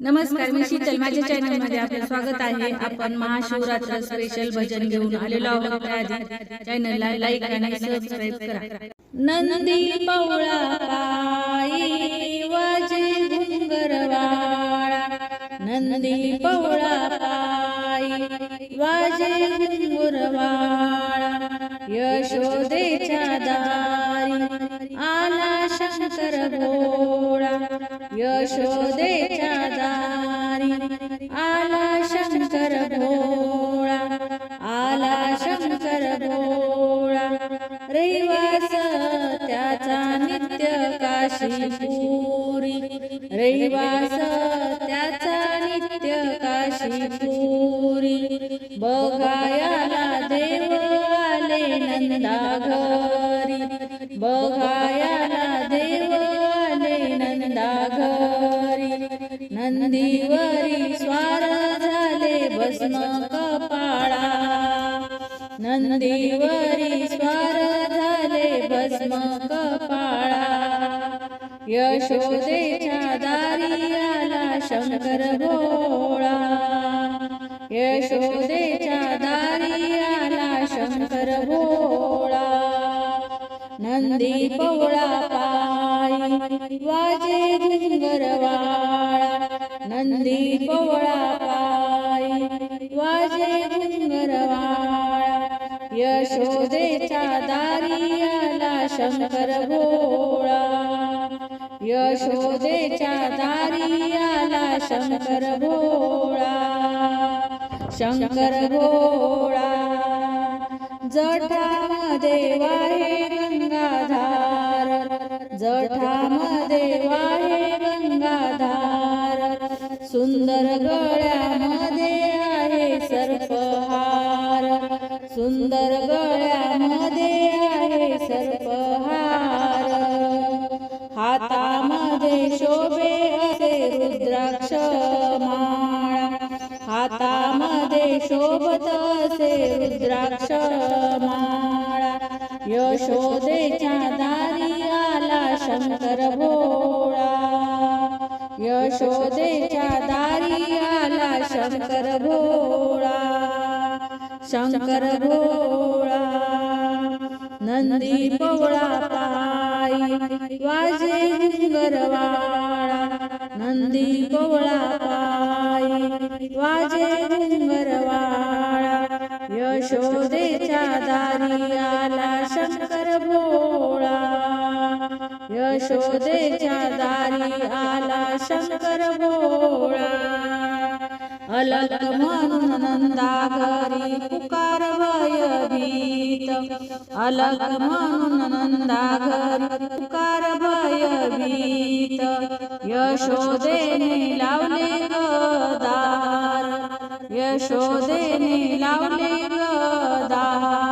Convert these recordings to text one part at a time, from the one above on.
नमस्कार मी शीतल. माझ्या चॅनलमध्ये आपलं स्वागत आहे. आपण महाशिवरात्र स्पेशल भजन घेऊन आलेलो आहोत. त्याआधी चॅनलला लाईक आणि सबस्क्राईब करा. नंदी पवळा पायी वाजे घुंगरवाळा नंदी पवळा पायी वाजे घुंगरवाळा यशोदेच्या दारी आला शंकर भोळा यशोदेच्या रहिवास त्याचा नित्य काशीपुरी रहिवास त्याचा नित्य काशीपुरी बघायाला देव आले नंदा घरी बघायाला देव आले नंदा घरी नंदीवरी स्वार झाले भस्म. नंदीवरी स्वार झाले भस्म कपाळा यशोदेच्या दारी आला शंकर भोळा यशोदेच्या दारी आला शंकर भोळा नंदी पवळा पायी वाजे घुंगरवाळा नंदी पवळा यशोदेच्या दारी आला शंकर भोळा यशोदेच्या दारी आला शंकर भोळा शंकर भोळा जठामध्ये वाहे गंगाधार. जठामध्ये वाहे गंगाधार. सुंदर गळ्यामध्ये माळा. हातामध्ये शोभत असे रुद्राक्ष माळा. यशोदेच्या दारी आला शंकर भोळा. यशोदेच्या दारी आला शंकर भोळा. शंकर भोळा. नंदी पवळा नंदी पवळा पायी वाजे घुंगरवाळा यशोदेच्या दारी आला शंकर भोळा. यशोदेच्या दारी आला शंकर भोळा. अलग म्हणून नंदा घरी पुकार भयभीत अलग म्हणून नंदा घरी पुकार भयभीत यशोदेने लावले गदार। यशोदेने लावले गदार।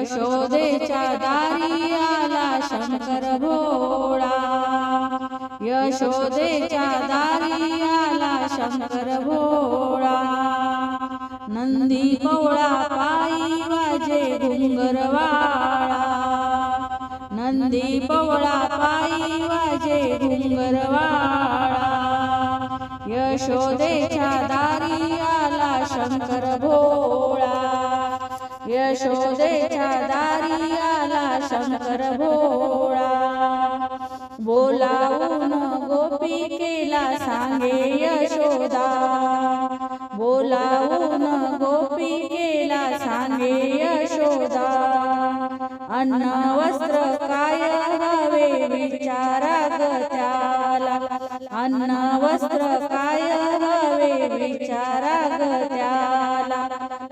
यशोदेच्या दारी आला शंकर भोळा यशोदेच्या दारी आला शंकर भोळा नंदी पवळा पायी वाजे घुंगरवाळा नंदी पवळा पायी वाजे घुंगरवाळा यशोदेच्या दारी आला शंकर यशोदेच्या दारी आला शंकर भोळा. बोलावून गोपी केला सांगे यशोदा. बोलावून गोपी केला सांगे यशोदा. अन्न वस्त्र काय हवे विचारा गत्याला त्याला. अन्न वस्त्र काय हवे विचारा गत्याला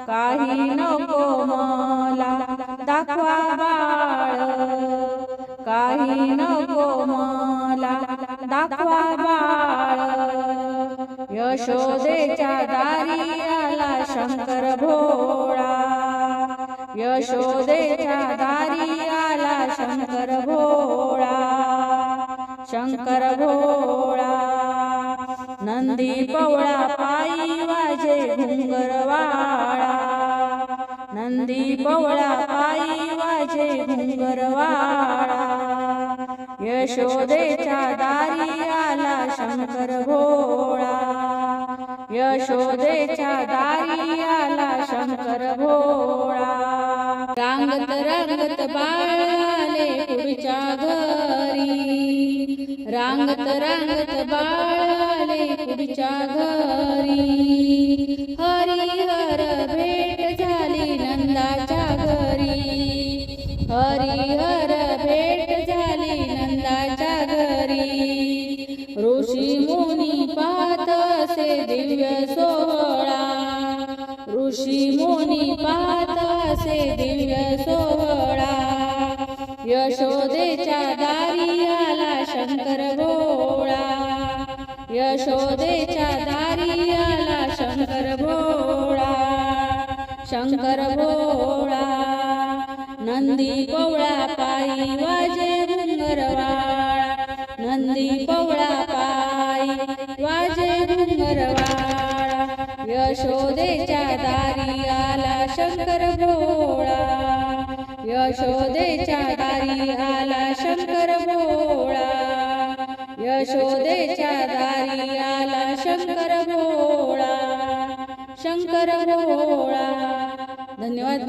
काही नको मला दाखवा बाळ. काही नको मला दाखवा बाळ. यशोदेच्या दारी आला शंकर भोळा. यशोदेच्या दारी आला शंकर भोळा. शंकर भोळा. नंदी पवळा पायी वाजे घुंगरवा नंदी पवळा पायी वाजे घुंगरवाळा यशोदेच्या दारी आला शंकर भोळा यशोदेच्या दारी आला शंकर भोळा रांगत रांगत बाळ आले पुढच्या घरी. रांगत रांगत बाळ आले पुढच्या घरी. नंदाच्या घरी. हरिहर भेट झाली नंदाच्या घरी. ऋषी मुनी पाहत असे दिव्य सोहळा. ऋषी मुनी पाहत असे दिव्य सोहळा. यशोदेच्या दारी आला शंकर भोळा यशोदेच्या दारी आला शंकर भोळा शंकर भोळा नंदी पवळा पायी वाजे घुंगरवाळा नंदी पवळा पायी वाजे घुंगरवाळा यशोदेच्या दारी आला शंकर भोळा. यशोदेच्या दारी आला शंकर भोळा. यशोदेच्या दारी आला शंकर भोळा. शंकर भोळा. धन्यवाद